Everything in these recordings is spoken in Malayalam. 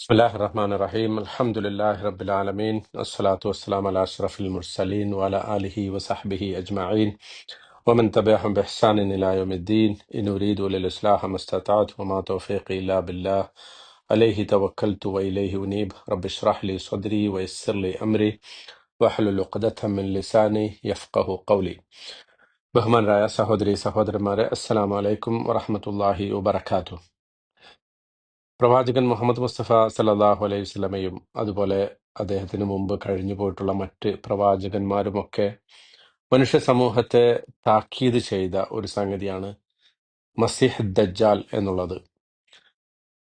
بسم الله الرحمن الرحيم الحمد لله رب العالمين والصلاة والسلام على أشرف المرسلين وعلى آله وصحبه أجمعين ومن تبعهم بإحسان إلى يوم الدين إن أريد للإصلاح ما استطعت وما توفيقي إلا بالله عليه توكلت وإليه أنيب رب اشرح لي صدري ويسر لي أمري واحلل عقدة من لساني يفقه قولي ബഹുമാനരായ സഹോദരി സഹോദരന്മാരെ അസ്സലാമു അലൈക്കും വറഹ്മത്തുള്ളാഹി വബറകാതുഹു പ്രവാചകൻ മുഹമ്മദ് മുസ്തഫ സല്ലല്ലാഹു അലൈഹി വസല്ലമയും അതുപോലെ അദ്ദേഹത്തിന് മുമ്പ് കഴിഞ്ഞു പോയിട്ടുള്ള മറ്റ് പ്രവാചകന്മാരുമൊക്കെ മനുഷ്യ സമൂഹത്തെ താക്കീത് ചെയ്ത ഒരു സംഗതിയാണ് മസിഹ് ദജ്ജാൽ എന്നുള്ളത്.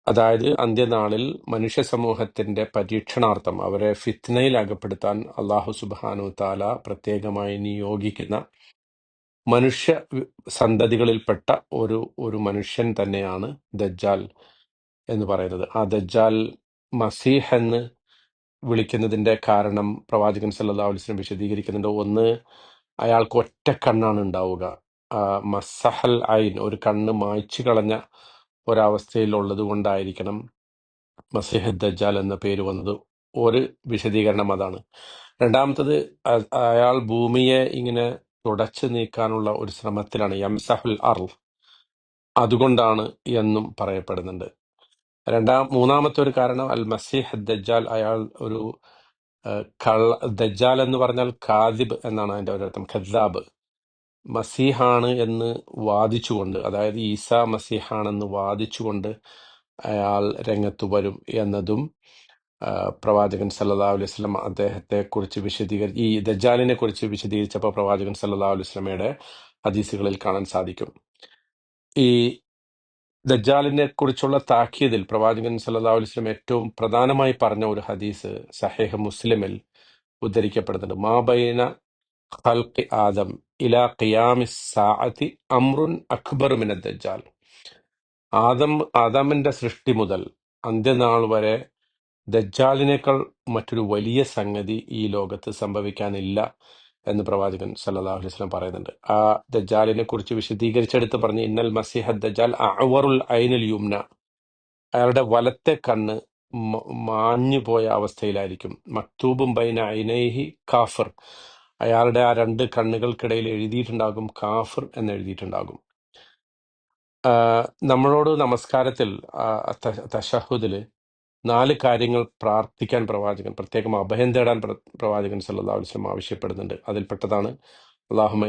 അതായത് അന്ത്യനാളിൽ മനുഷ്യ സമൂഹത്തിന്റെ പരീക്ഷണാർത്ഥം അവരെ ഫിത്നയിൽ അകപ്പെടുത്താൻ അള്ളാഹു സുബാനു താല പ്രത്യേകമായി നിയോഗിക്കുന്ന മനുഷ്യ സന്തതികളിൽപ്പെട്ട ഒരു ഒരു മനുഷ്യൻ തന്നെയാണ് ദജ്ജാൽ. എന്ന് പറയുന്നത്. ആ ദജ്ജാൽ മസീഹ് എന്ന് വിളിക്കുന്നതിന്റെ കാരണം പ്രവാചകൻ സല്ലല്ലാഹു അലൈഹി വസല്ലം വിശദീകരിക്കുന്നുണ്ട്. ഒന്ന് അയാൾക്ക് ഒറ്റ കണ്ണാണ് ഉണ്ടാവുക. മസഹൽ ഐൻ ഒരു കണ്ണ് മായ്ച്ചു കളഞ്ഞ ഒരവസ്ഥയിൽ ഉള്ളത് കൊണ്ടായിരിക്കണം മസീഹ് ദജ്ജാൽ എന്ന പേര് വന്നത്. ഒരു വിശദീകരണം അതാണ്. രണ്ടാമത്തത് അയാൾ ഭൂമിയെ ഇങ്ങനെ തുടച്ചു നീക്കാനുള്ള ഒരു ശ്രമത്തിലാണ്. യംസഹുൽ അർ അതുകൊണ്ടാണ് എന്നും പറയപ്പെടുന്നുണ്ട്. രണ്ടാം മൂന്നാമത്തെ ഒരു കാരണം അൽ മസീഹ് ദജ്ജാൽ അയാൾ ഒരു കള്ള ദജ്ജാൽ എന്ന് പറഞ്ഞാൽ കാദിബ് എന്നാണ് അതിന്റെ ഒരർത്ഥം ഖദ്ദാബ് മസീഹാണ് എന്ന് വാദിച്ചുകൊണ്ട് അതായത് ഈസ മസീഹാണെന്ന് വാദിച്ചുകൊണ്ട് അയാൾ രംഗത്ത് വരും എന്നതും പ്രവാചകൻ സല്ലല്ലാഹു അലൈഹി വസല്ലം അദ്ദേഹത്തെ കുറിച്ച് വിശദീകരി ഈ ദജ്ജാലിനെ കുറിച്ച് വിശദീകരിച്ചപ്പോൾ പ്രവാചകൻ സല്ലല്ലാഹു അലൈഹി വസല്ലമയുടെ ഹദീസുകളിൽ കാണാൻ സാധിക്കും. ഈ ദജ്ജാലിനെ കുറിച്ചുള്ള താക്കീതിൽ പ്രവാചകൻ സല്ലല്ലാഹു അലൈഹി വസല്ലം ഏറ്റവും പ്രധാനമായി പറഞ്ഞ ഒരു ഹദീസ് സഹേഹ മുസ്ലിമിൽ ഉദ്ധരിക്കപ്പെടുന്നുണ്ട്. മാബൈന ഖൽഖി ആദം ഇലാ ഖിയാമി സാഅതി അംറുൻ അക്ബർ മിന ദജ്ജാൽ. ആദം ആദാമിന്റെ സൃഷ്ടി മുതൽ അന്ത്യനാൾ വരെ ദജ്ജാലിനേക്കാൾ മറ്റൊരു വലിയ സംഗതി ഈ ലോകത്ത് സംഭവിക്കാനില്ല. എന്ന് പ്രവാചകൻ സല്ലല്ലാഹു അലൈഹി വസല്ലം പറയുന്നുണ്ട്. ആ ദജാലിനെ കുറിച്ച് വിശദീകരിച്ചെടുത്ത് പറഞ്ഞ് ഇന്നൽ മസിഹ ദജാൽ അവറുൽ ഐനുൽ യുംന. അയാളുടെ വലത്തെ കണ്ണ് മാഞ്ഞു പോയ അവസ്ഥയിലായിരിക്കും. മക്തൂബും ബൈന ഐനൈഹി കാഫർ. അയാളുടെ ആ രണ്ട് കണ്ണുകൾക്കിടയിൽ എഴുതിയിട്ടുണ്ടാകും കാഫർ എന്ന് എഴുതിയിട്ടുണ്ടാകും. നമ്മളോട് നമസ്കാരത്തിൽ ആഹ് ത- തശഹുദിൽ നാല് കാര്യങ്ങൾ പ്രാർത്ഥിക്കാൻ പ്രവാചകൻ പ്രത്യേകം അഭയം തേടാൻ പ്ര- പ്രവാചകൻ സല്ലല്ലാഹു അലൈഹി വസല്ലം ആവശ്യപ്പെടുന്നുണ്ട്. അതിൽപ്പെട്ടതാണ് അള്ളാഹുമ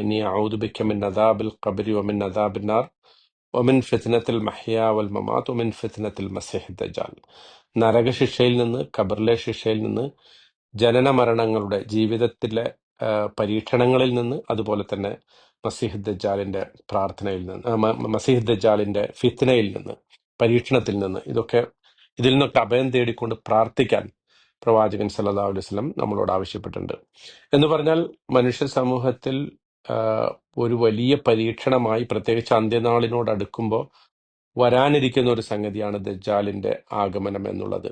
അദാബിൻ നാർ ഫിത്നത്തിൽ വൽ ഫിത്നത്തിൽ നരകശിക്ഷയിൽ നിന്ന് ഖബറിലെ ശിക്ഷയിൽ നിന്ന് ജനന മരണങ്ങളുടെ ജീവിതത്തിലെ പരീക്ഷണങ്ങളിൽ നിന്ന് അതുപോലെ തന്നെ മസീഹ് പ്രാർത്ഥനയിൽ നിന്ന് ആ, മ- മസീഹ് ഫിത്നയിൽ നിന്ന് പരീക്ഷണത്തിൽ നിന്ന് ഇതൊക്കെ ഇതിൽ നിന്നൊക്കെ അഭയം തേടിക്കൊണ്ട് പ്രാർത്ഥിക്കാൻ പ്രവാചകൻ സല്ലല്ലാഹു അലൈഹി വസല്ലം നമ്മളോട് ആവശ്യപ്പെട്ടിട്ടുണ്ട്. എന്ന് പറഞ്ഞാൽ മനുഷ്യ സമൂഹത്തിൽ ഒരു വലിയ പരീക്ഷണമായി പ്രത്യേകിച്ച് അന്ത്യനാളിനോട് അടുക്കുമ്പോൾ വരാനിരിക്കുന്ന ഒരു സംഗതിയാണ് ദജ്ജാലിന്റെ ആഗമനം എന്നുള്ളത്.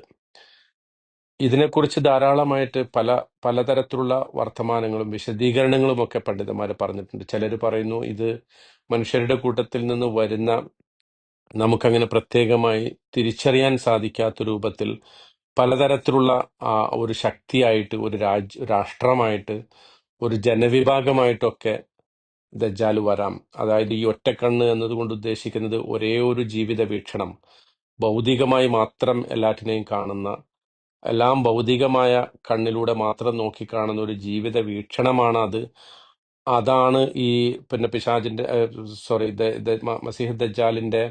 ഇതിനെക്കുറിച്ച് ധാരാളമായിട്ട് പല പലതരത്തിലുള്ള വർത്തമാനങ്ങളും വിശദീകരണങ്ങളും ഒക്കെ പണ്ഡിതന്മാർ പറഞ്ഞിട്ടുണ്ട്. ചിലർ പറയുന്നു ഇത് മനുഷ്യരുടെ കൂട്ടത്തിൽ നിന്ന് വരുന്ന നമുക്കങ്ങനെ പ്രത്യേകമായി തിരിച്ചറിയാൻ സാധിക്കാത്ത രൂപത്തിൽ പലതരത്തിലുള്ള ആ, ഒരു ശക്തിയായിട്ട് ഒരു രാജ്യ രാഷ്ട്രമായിട്ട് ഒരു ജനവിഭാഗമായിട്ടൊക്കെ ദജ്ജാൽ വരാം. അതായത് ഈ ഒറ്റക്കണ്ണ് എന്നതുകൊണ്ട് ഉദ്ദേശിക്കുന്നത് ഒരേ ഒരു ജീവിത വീക്ഷണം ഭൗതികമായി മാത്രം എല്ലാറ്റിനെയും കാണുന്ന എല്ലാം ഭൗതികമായ കണ്ണിലൂടെ മാത്രം നോക്കിക്കാണുന്ന ഒരു ജീവിത വീക്ഷണമാണ് അത്. അതാണ് ഈ പിന്നെ പിശാജിന്റെ സോറി മസീഹ് ദജ്ജാലിന്റെ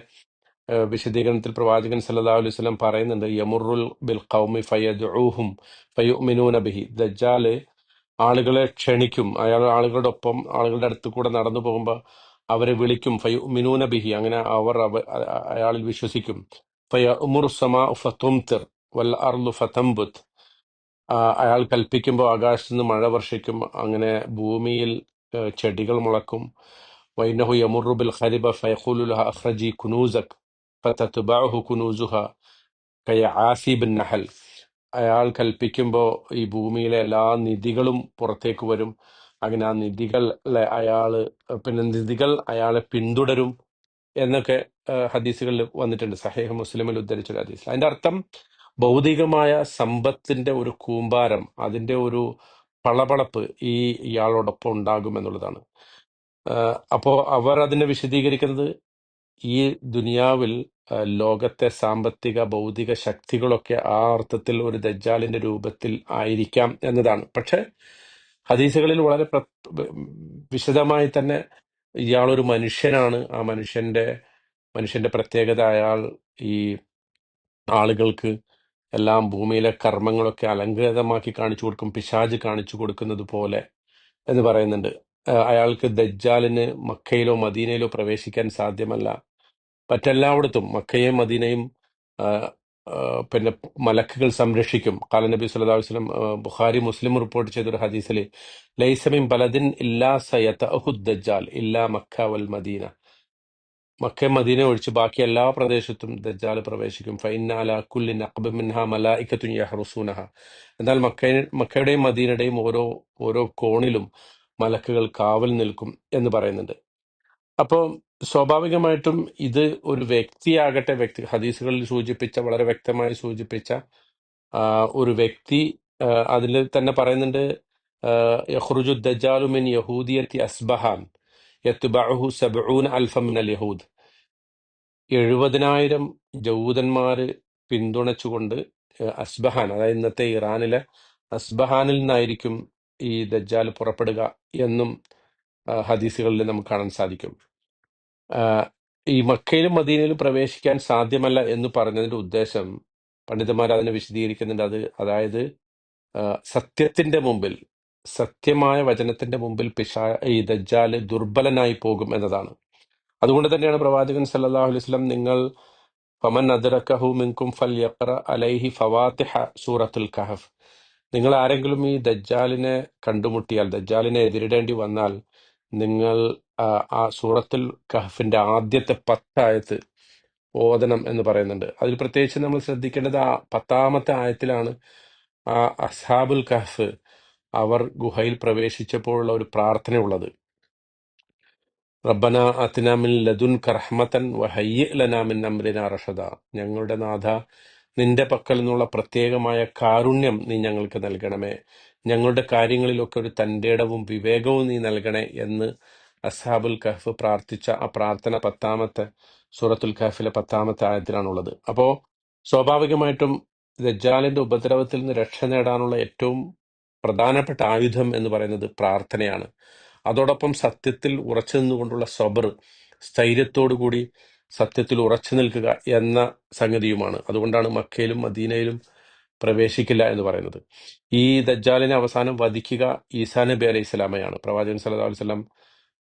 വിശദീകരണത്തിൽ പ്രവാചകൻ സല്ലല്ലാഹു അലൈഹി വസല്ലം പറയുന്നുണ്ട് യമുറുൽ ബിൽ ഖൗമി ഫയദ്ഊഹും ഫയുമിനൂന ബിഹി. ദജ്ജാൽ ആളുകളെ ക്ഷണിക്കും. അയാൾ ആളുകളുടെ ഒപ്പം ആളുകളുടെ അടുത്ത് കൂടെ നടന്നു പോകുമ്പോൾ അവരെ വിളിക്കും. ഫയുമിനൂന ബിഹി. അങ്ങനെ അവർ അവ- അയാളിൽ വിശ്വസിക്കും. ഫയഉമുറു സമാ ഫതുംതിർ വൽ അർളു ഫതംബുത്. അയാൾ കൽപ്പിക്കുമ്പോൾ ആകാശത്ത് നിന്ന് മഴ വർഷിക്കും. അങ്ങനെ ഭൂമിയിൽ ചെടികൾ മുളക്കും. വൈനഹു യമുറുബിൽ ഖരിബ ഫയഖൂലു ലഹ അഖ്റജി കുനൂസക്. ഫതത്ബഅഹു കുനൂസുഹ കയ ബിൻ നഹൽ. അയാൾ കൽപ്പിക്കുമ്പോൾ ഈ ഭൂമിയിലെ എല്ലാ നിധികളും പുറത്തേക്ക് വരും. അങ്ങനെ ആ നിധികളെ അയാൾ പിന്നെ നിധികൾ അയാളെ പിന്തുടരും എന്നൊക്കെ ഹദീസുകളിൽ വന്നിട്ടുണ്ട്. സഹേഹ് മുസ്ലിമിൽ ഉദ്ധരിച്ച ഒരു ഹദീസ്. അതിന്റെ അർത്ഥം ഭൗതികമായ സമ്പത്തിന്റെ ഒരു കൂമ്പാരം അതിന്റെ ഒരു പളപളപ്പ് ഈ ഇയാളോടൊപ്പം ഉണ്ടാകും എന്നുള്ളതാണ്. അപ്പോ അവർ അതിനെ വിശദീകരിക്കുന്നത് ഈ ദുനിയാവിൽ ലോകത്തെ സാമ്പത്തിക ഭൗതിക ശക്തികളൊക്കെ ആ അർത്ഥത്തിൽ ഒരു ദജ്ജാലിന്റെ രൂപത്തിൽ ആയിരിക്കാം എന്നതാണ്. പക്ഷെ ഹദീസുകളിൽ വളരെ വിശദമായി തന്നെ ഇയാളൊരു മനുഷ്യനാണ്. ആ മനുഷ്യന്റെ മനുഷ്യന്റെ പ്രത്യേകത അയാൾ ഈ ആളുകൾക്ക് എല്ലാം ഭൂമിയിലെ കർമ്മങ്ങളൊക്കെ അലങ്കൃതമാക്കി കാണിച്ചു കൊടുക്കും പിശാജ് കാണിച്ചു കൊടുക്കുന്നത് പോലെ എന്ന് പറയുന്നുണ്ട്. അയാൾക്ക് ദജ്ജാലിന് മക്കയിലോ മദീനയിലോ പ്രവേശിക്കാൻ സാധ്യമല്ല. മറ്റെല്ലായിടത്തും മക്കയും മദീനയും പിന്നെ മലക്കുകൾ സംരക്ഷിക്കും. കാല നബി സല്ലല്ലാഹു അലൈഹി വസല്ലം ബുഖാരി മുസ്ലിം റിപ്പോർട്ട് ചെയ്തൊരു ഹദീസിൽ ലൈസമിൻ ബലദിൻ ഇല്ലാ സയത ദജ്ജാൽ ഇല്ലാ മക്ക വൽ മദീന. മക്ക മദീന ഒഴിച്ച് ബാക്കി എല്ലാ പ്രദേശത്തും ദജ്ജാൽ പ്രവേശിക്കും. ഫൈന അല നഖബ് മിൻഹ മലായിക്കത്തുൻ യഹ്റുസൂനഹ. എന്നാൽ മക്ക മക്കയുടെയും മദീനയുടെയും ഓരോ ഓരോ കോണിലും മലക്കുകൾ കാവൽ നിൽക്കും എന്ന് പറയുന്നുണ്ട്. അപ്പോൾ സ്വാഭാവികമായിട്ടും ഇത് ഒരു വ്യക്തിയാകട്ടെ വ്യക്തി ഹദീസുകളിൽ സൂചിപ്പിച്ച വളരെ വ്യക്തമായി സൂചിപ്പിച്ച ഒരു വ്യക്തി അതിൽ തന്നെ പറയുന്നുണ്ട് യഹ്റുജു ദജാലു മിൻ യഹൂദിയത്തി അസ്ബഹാൻ യത്ബഅഹു സബ്ഊന അൽഫ മിനൽ യഹൂദ്. എഴുപതിനായിരം ജൂതന്മാര് പിന്തുണച്ചുകൊണ്ട് അസ്ബഹാൻ അതായത് ഇന്നത്തെ ഇറാനിലെ അസ്ബഹാനിൽ നിന്നായിരിക്കും ഈ ദജ്ജാൽ പുറപ്പെടുക എന്നും ഹദീസുകളിൽ നമുക്ക് കാണാൻ സാധിക്കും. ഈ മക്കയിലും മദീനയിലും പ്രവേശിക്കാൻ സാധ്യമല്ല എന്ന് പറഞ്ഞതിന്റെ ഉദ്ദേശം പണ്ഡിതന്മാർ അതിനെ വിശദീകരിക്കുന്നുണ്ട്. അത് അതായത് സത്യത്തിന്റെ മുമ്പിൽ സത്യമായ വചനത്തിന്റെ മുമ്പിൽ പിശാ ഈ ദജ്ജാൽ ദുർബലനായി പോകും എന്നതാണ്. അതുകൊണ്ട് തന്നെയാണ് പ്രവാചകൻ സല്ലല്ലാഹു അലൈഹി വസല്ലം നിങ്ങൾ ഫമൻ അദ്റക്കഹു മിൻകും ഫൽ യഖറ അലൈഹി ഫവാത്തിഹ സൂറത്തുൽ കഹഫ്. നിങ്ങൾ ആരെങ്കിലും ഈ ദജ്ജാലിനെ കണ്ടുമുട്ടിയാൽ ദജ്ജാലിനെ എതിരിടേണ്ടി വന്നാൽ നിങ്ങൾ ആ, സൂറത്തിൽ കഹഫിന്റെ ആദ്യത്തെ പത്തായത്ത് ഓതണം എന്ന് പറയുന്നുണ്ട്. അതിൽ പ്രത്യേകിച്ച് നമ്മൾ ശ്രദ്ധിക്കേണ്ടത് ആ പത്താമത്തെ ആയത്തിലാണ് ആ അസ്ഹാബുൽ കഹഫ് അവർ ഗുഹയിൽ പ്രവേശിച്ചപ്പോഴുള്ള ഒരു പ്രാർത്ഥനയുള്ളത്. റബ്ബന അതിനാമിൻ ലദുൻ കർഹമത്തൻ വഹയ്യ ലനാമിൻ അമ്രിന റഷദ. ഞങ്ങളുടെ നാഥ നിന്റെ പക്കൽ നിന്നുള്ള പ്രത്യേകമായ കാരുണ്യം നീ ഞങ്ങൾക്ക് നൽകണമേ. ഞങ്ങളുടെ കാര്യങ്ങളിലൊക്കെ ഒരു തന്റെടവും വിവേകവും നീ നൽകണേ എന്ന് അസാബുൽ കഹഫ് പ്രാർത്ഥിച്ച ആ പ്രാർത്ഥന പത്താമത്തെ സൂറത്തുൽ കഹഫിലെ പത്താമത്തെ ആയത്തിലാണുള്ളത്. അപ്പോൾ സ്വാഭാവികമായിട്ടും ദജ്ജാലിന്റെ ഉപദ്രവത്തിൽ നിന്ന് രക്ഷ നേടാനുള്ള ഏറ്റവും പ്രധാനപ്പെട്ട ആയുധം എന്ന് പറയുന്നത് പ്രാർത്ഥനയാണ്. അതോടൊപ്പം സത്യത്തിൽ ഉറച്ചു നിന്നുകൊണ്ടുള്ള സബർ സ്ഥൈര്യത്തോടു കൂടി സത്യത്തിൽ ഉറച്ചു നിൽക്കുക എന്ന സംഗതിയുമാണ്. അതുകൊണ്ടാണ് മക്കയിലും മദീനയിലും പ്രവേശിക്കില്ല എന്ന് പറയുന്നത്. ഈ ദജ്ജാലിനെ അവസാനം വധിക്കുക ഈസാ നബി അലൈഹി സ്വലാമയാണ്. പ്രവാചകൻ സല്ലല്ലാഹു അലൈഹി വസല്ലം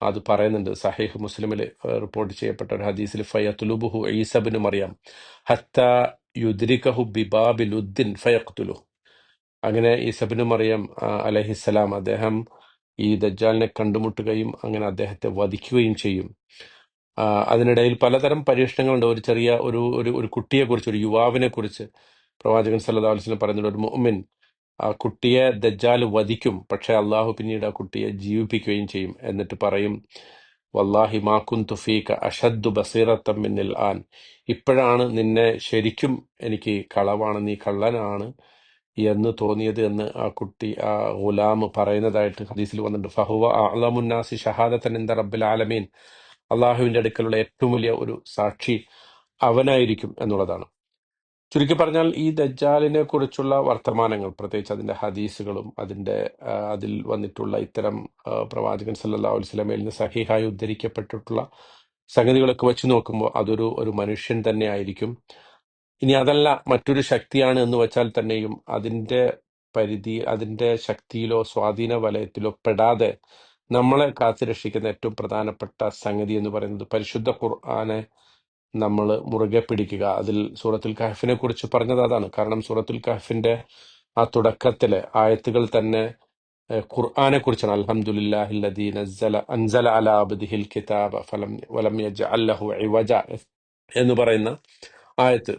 അത് പറയുന്നുണ്ട്. സഹീഹ് മുസ്ലിമിൽ റിപ്പോർട്ട് ചെയ്യപ്പെട്ട ഒരു ഹദീസിൽ ഫയത്തുലുബുഹു ഈസബിന് മറിയാം ഹത്ത യുദ്രിക്കഹു ബിബാബിലുദ്ദിൻ ഫയഖ്തുലു അങ്ങനെ ഈസബിന് മറിയം ആ, അലൈഹിസ്സലാം അദ്ദേഹം ഈ ദജ്ജാലിനെ കണ്ടുമുട്ടുകയും അങ്ങനെ അദ്ദേഹത്തെ വധിക്കുകയും ചെയ്യും. അതിനിടയിൽ പലതരം പരീക്ഷണങ്ങളുണ്ട്. ഒരു ചെറിയ ഒരു ഒരു ഒരു കുട്ടിയെ കുറിച്ച് ഒരു യുവാവിനെ കുറിച്ച് പ്രവാചകൻ സല്ലല്ലാഹു അലൈഹി വസല്ലം പറയുന്നുണ്ട് ഒരു മുഅ്മിൻ ആ കുട്ടിയെ ദജ്ജാൽ വധിക്കും. പക്ഷേ അള്ളാഹു പിന്നീട് ആ കുട്ടിയെ ജീവിപ്പിക്കുകയും ചെയ്യും എന്നിട്ട് പറയും വല്ലാഹി മാ കുന്തു ഫീക അഷദ്ദു ബസീറത്തം ആൻ. ഇപ്പോഴാണ് നിന്നെ ശരിക്കും എനിക്ക് കളവാണ് നീ കള്ളനാണ് എന്ന് തോന്നിയത് എന്ന് ആ കുട്ടി ആ ഗുലാം പറയുന്നതായിട്ട് ഹദീസിൽ വന്നിട്ടുണ്ട്. ഫഹുവ അലമുന്നാസി ഷഹാദത്തൻ ഇന്ദ റബ്ബിൽ ആലമീൻ. അള്ളാഹുവിന്റെ അടുക്കലുള്ള ഏറ്റവും വലിയ ഒരു സാക്ഷി അവനായിരിക്കും എന്നുള്ളതാണ്. ചുരുക്കി പറഞ്ഞാൽ ഈ ദജ്ജാലിനെ കുറിച്ചുള്ള വർത്തമാനങ്ങൾ പ്രത്യേകിച്ച് അതിന്റെ ഹദീസുകളും അതിന്റെ ആ, അതിൽ വന്നിട്ടുള്ള ഇത്തരം പ്രവാചകൻ സല്ലല്ലാഹു അലൈഹി നിന്ന് സഹിഹായി ഉദ്ധരിക്കപ്പെട്ടിട്ടുള്ള സംഗതികളൊക്കെ വെച്ച് നോക്കുമ്പോൾ അതൊരു ഒരു മനുഷ്യൻ തന്നെ ആയിരിക്കും. ഇനി അതല്ല മറ്റൊരു ശക്തിയാണ് എന്ന് വെച്ചാൽ തന്നെയും അതിന്റെ പരിധി അതിന്റെ ശക്തിയിലോ സ്വാധീന വലയത്തിലോ പെടാതെ നമ്മളെ കാത്തുരക്ഷിക്കുന്ന ഏറ്റവും പ്രധാനപ്പെട്ട സംഗതി എന്ന് പറയുന്നത് പരിശുദ്ധ ഖുർആനെ നമ്മൾ മുറുകെ പിടിക്കുക. അതിൽ സൂറത്തുൽ കഹഫിനെ കുറിച്ച് പറഞ്ഞത് അതാണ്. കാരണം സൂറത്തുൽ കഹഫിന്റെ ആ തുടക്കത്തിലെ ആയത്തുകൾ തന്നെ ഖുർആാനെ കുറിച്ചാണ്. അൽഹംദുലില്ലാഹി നസ്സല അൻസല അലാ കിതാബ ഫലം വലം ഇവജ എന്ന് പറയുന്ന ആയത്ത്.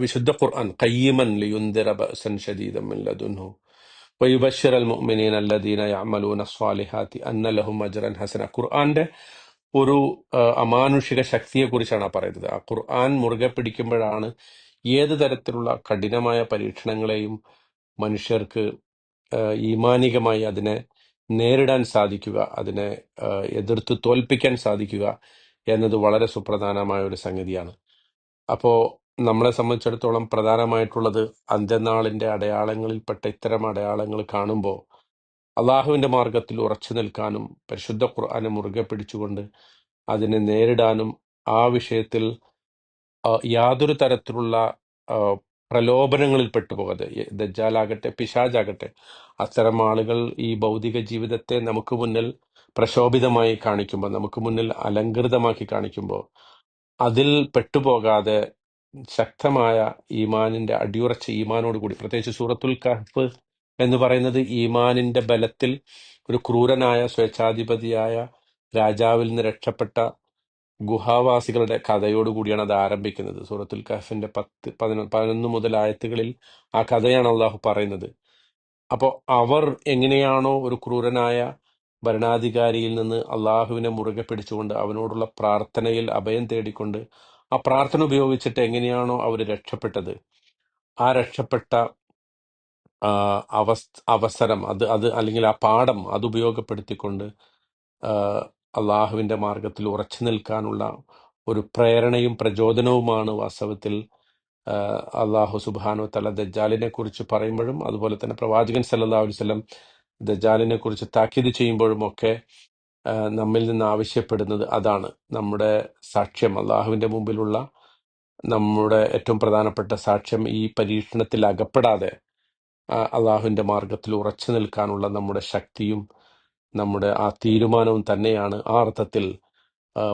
വിശുദ്ധ ഖുർആൻ കയ്യമൻ ലിയുൻദിറ സൻ ശദീദൻ മിൻ ലദുൻഹു. വൈബശ്വർ അൽ അല്ലദീന യഅമലൂന സ്വാലിഹാത്തി അന്ന ലഹും അജ്റൻ ഹസന ഖുർആന്റെ ഒരു അമാനുഷിക അമാനുഷിക ശക്തിയെക്കുറിച്ചാണ് ആ പറയുന്നത്. ആ ഖുർആൻ മുറുകെ പിടിക്കുമ്പോഴാണ് ഏത് തരത്തിലുള്ള കഠിനമായ പരീക്ഷണങ്ങളെയും മനുഷ്യർക്ക് ഈമാനികമായി അതിനെ നേരിടാൻ സാധിക്കുക അതിനെ എതിർത്ത് തോൽപ്പിക്കാൻ സാധിക്കുക എന്നത് വളരെ സുപ്രധാനമായ ഒരു സംഗതിയാണ്. അപ്പോ നമ്മളെ സംബന്ധിച്ചിടത്തോളം പ്രധാനമായിട്ടുള്ളത് അന്ത്യനാളിന്റെ അടയാളങ്ങളിൽപ്പെട്ട ഇത്തരം അടയാളങ്ങൾ കാണുമ്പോൾ അള്ളാഹുവിന്റെ മാർഗത്തിൽ ഉറച്ചു നിൽക്കാനും പരിശുദ്ധ ഖുർആനെ മുറുകെ പിടിച്ചുകൊണ്ട് അതിനെ നേരിടാനും ആ വിഷയത്തിൽ യാതൊരു തരത്തിലുള്ള പ്രലോഭനങ്ങളിൽ പെട്ടുപോകാതെ ഈ ദജ്ജാലാകട്ടെ പിശാജാകട്ടെ അത്തരം ആളുകൾ ഈ ഭൗതിക ജീവിതത്തെ നമുക്ക് മുന്നിൽ പ്രശോഭിതമായി കാണിക്കുമ്പോൾ നമുക്ക് മുന്നിൽ അലങ്കൃതമാക്കി കാണിക്കുമ്പോൾ അതിൽ പെട്ടുപോകാതെ ശക്തമായ ഈമാനിന്റെ അടിയുറച്ച ഈമാനോട് കൂടി പ്രത്യേകിച്ച് സൂറത്തുൽ കഹ്ഫ് എന്ന് പറയുന്നത് ഈമാനിന്റെ ബലത്തിൽ ഒരു ക്രൂരനായ സ്വേച്ഛാധിപതിയായ രാജാവിൽ നിന്ന് രക്ഷപ്പെട്ട ഗുഹാവാസികളുടെ കഥയോടുകൂടിയാണ് അത് ആരംഭിക്കുന്നത്. സൂറത്തുൽ കഹഫിന്റെ പത്ത് പതിനൊന്ന് പതിനൊന്ന് മുതൽ ആയത്തുകളിൽ ആ കഥയാണ് അള്ളാഹു പറയുന്നത്. അപ്പോൾ അവർ എങ്ങനെയാണോ ഒരു ക്രൂരനായ ഭരണാധികാരിയിൽ നിന്ന് അള്ളാഹുവിനെ മുറുകെ പിടിച്ചുകൊണ്ട് അവനോടുള്ള പ്രാർത്ഥനയിൽ അഭയം തേടിക്കൊണ്ട് ആ പ്രാർത്ഥന ഉപയോഗിച്ചിട്ട് എങ്ങനെയാണോ അവർ രക്ഷപ്പെട്ടത്. ആ രക്ഷപ്പെട്ട അവസ് അവസരം അത് അത് അല്ലെങ്കിൽ ആ പാഠം അത് ഉപയോഗപ്പെടുത്തിക്കൊണ്ട് അള്ളാഹുവിന്റെ മാർഗത്തിൽ ഉറച്ചു നിൽക്കാനുള്ള ഒരു പ്രേരണയും പ്രചോദനവുമാണ് വാസ്തവത്തിൽ അള്ളാഹു സുബാനു തല ദജ്ജാലിനെ കുറിച്ച് പറയുമ്പോഴും അതുപോലെ തന്നെ പ്രവാചകൻ സല്ലല്ലാഹു അലൈഹി വസല്ലം കുറിച്ച് താക്കീത് ചെയ്യുമ്പോഴും ഒക്കെ നമ്മിൽ നിന്ന് ആവശ്യപ്പെടുന്നത് അതാണ്. നമ്മുടെ സാക്ഷ്യം അള്ളാഹുവിന്റെ മുമ്പിലുള്ള നമ്മുടെ ഏറ്റവും പ്രധാനപ്പെട്ട സാക്ഷ്യം ഈ പരീക്ഷണത്തിൽ അകപ്പെടാതെ ആ അള്ളാഹുവിന്റെ മാർഗത്തിൽ ഉറച്ചു നിൽക്കാനുള്ള നമ്മുടെ ശക്തിയും നമ്മുടെ ആ തീരുമാനവും തന്നെയാണ്. ആ അർത്ഥത്തിൽ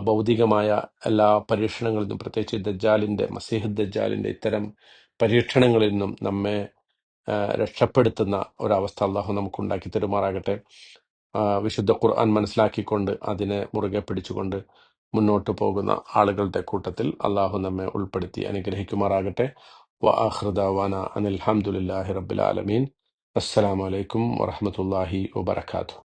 ഭൗതികമായ എല്ലാ പരീക്ഷണങ്ങളിൽ നിന്നും പ്രത്യേകിച്ച് ദജ്ജാലിന്റെ മസീഹ് ദജ്ജാലിന്റെ ഇത്തരം പരീക്ഷണങ്ങളിൽ നിന്നും നമ്മെ രക്ഷപ്പെടുത്തുന്ന ഒരവസ്ഥ അള്ളാഹു നമുക്ക് ഉണ്ടാക്കി തരുമാറാകട്ടെ. വിശുദ്ധ ഖുർആൻ മനസ്സിലാക്കിക്കൊണ്ട് അതിനെ മുറുകെ പിടിച്ചുകൊണ്ട് മുന്നോട്ട് പോകുന്ന ആളുകളുടെ കൂട്ടത്തിൽ അള്ളാഹു നമ്മെ ഉൾപ്പെടുത്തി അനുഗ്രഹിക്കുമാറാകട്ടെ. വ ആഹ്റദാവാന അനിൽ ഹംദുലില്ലാഹി റബ്ബിൽ ആലമീൻ. അസ്സലാമു അലൈക്കും വറഹ്മത്തുള്ളാഹി വബറകാതുഹു.